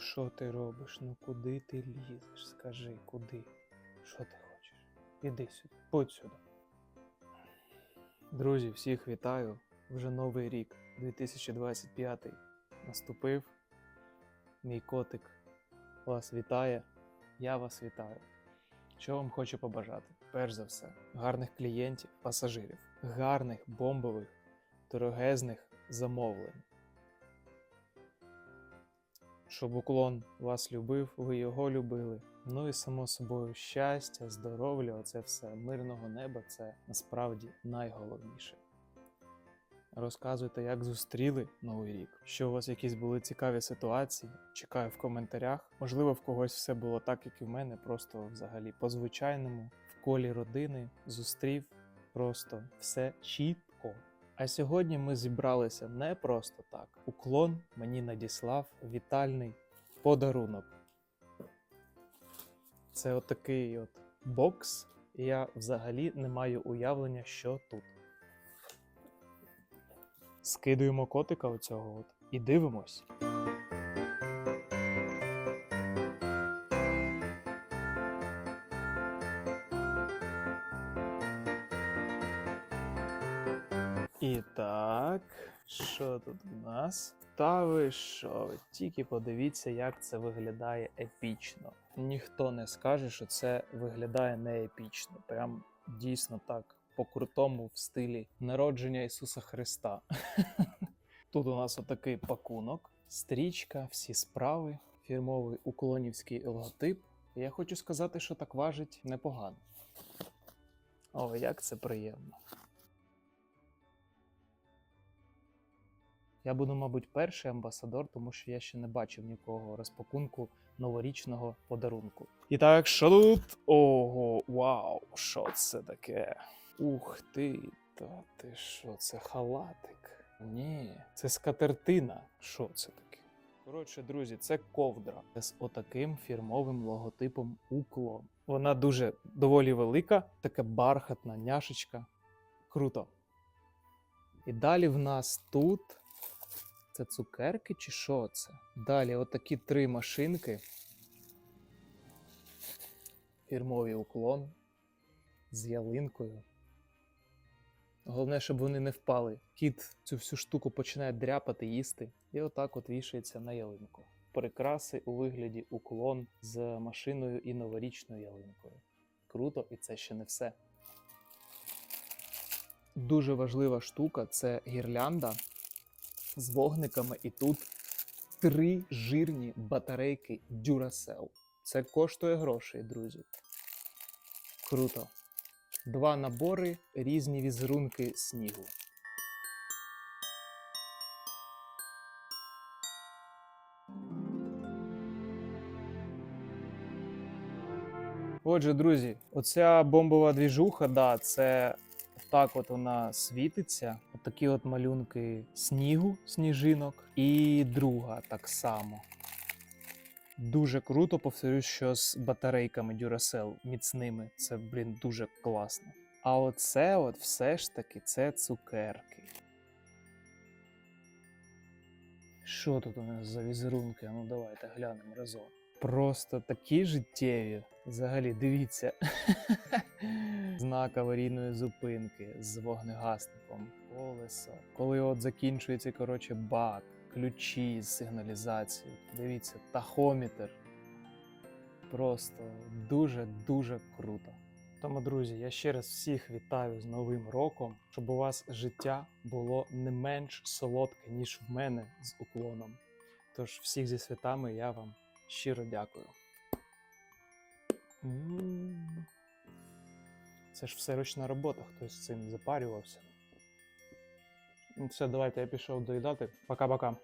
що ти робиш? Ну куди ти лізеш? Скажи, куди? Що ти хочеш? Іди сюди, будь сюди. Друзі, всіх вітаю. Вже новий рік, 2025 наступив. Мій котик вас вітає. Я вас вітаю. Що вам хочу побажати? Перш за все, гарних клієнтів, пасажирів, гарних бомбових, дорогезних замовлень. Щоб уклон вас любив, ви його любили. Ну і само собою щастя, здоров'я, оце все, мирного неба це насправді найголовніше. Розказуйте, як зустріли новий рік, що у вас якісь були цікаві ситуації. Чекаю в коментарях. Можливо, в когось все було так, як і в мене, просто взагалі по звичайному, в колі родини зустрів просто все чітко. А сьогодні ми зібралися не просто так. Уклон мені надіслав вітальний подарунок. Це отакий от бокс, і я взагалі не маю уявлення, що тут. Скидуємо котика оцього от і дивимось. І так, що тут у нас? Та ви що? Тільки подивіться, як це виглядає епічно. Ніхто не скаже, що це виглядає не епічно. Прям дійсно так по-крутому в стилі народження Ісуса Христа. Тут у нас отакий пакунок, стрічка, всі справи, фірмовий уклонівський логотип. Я хочу сказати, що так важить непогано. О, як це приємно. Я буду, мабуть, перший амбасадор, тому що я ще не бачив нікого розпакунку новорічного подарунку. І так, тут? Ого, вау, що це таке? Ух ти, та ти що, це халатик? Ні, це скатертина. Що це таке? Коротше, друзі, це ковдра з отаким фірмовим логотипом уклон. Вона дуже доволі велика, така бархатна няшечка. Круто. І далі в нас тут. Це цукерки чи що це? Далі отакі три машинки. Фірмовий уклон з ялинкою. Головне, щоб вони не впали. Кіт цю всю штуку починає дряпати, їсти, і отак от вішається на ялинку. Прикраси у вигляді уклон з машиною і новорічною ялинкою. Круто, і це ще не все. Дуже важлива штука це гірлянда з вогниками, і тут три жирні батарейки Duracell. Це коштує грошей, друзі. Круто. Два набори, різні візерунки снігу. Отже, друзі, оця бомбова двіжуха, да, це так от вона світиться. Отакі от малюнки снігу, сніжинок, і друга так само. Дуже круто, повторюсь, що з батарейками Duracell міцними. Це, блін, дуже класно. А оце от все ж таки це цукерки. Що тут у нас за візерунки? Ну давайте глянемо разом. Просто такі життєві. Взагалі, дивіться. Знак аварійної зупинки з вогнегасником, колесо. Коли от закінчується, коротше, бак, ключі з сигналізацією. Дивіться, тахометр. Просто дуже-дуже круто. Тому, друзі, я ще раз всіх вітаю з Новим роком, щоб у вас життя було не менш солодке, ніж в мене з уклоном. Тож всіх зі святами я вам щиро дякую. Це ж все ручна робота, хтось з цим запарювався. Ну все, давайте я пішов доїдати. Пока-пока.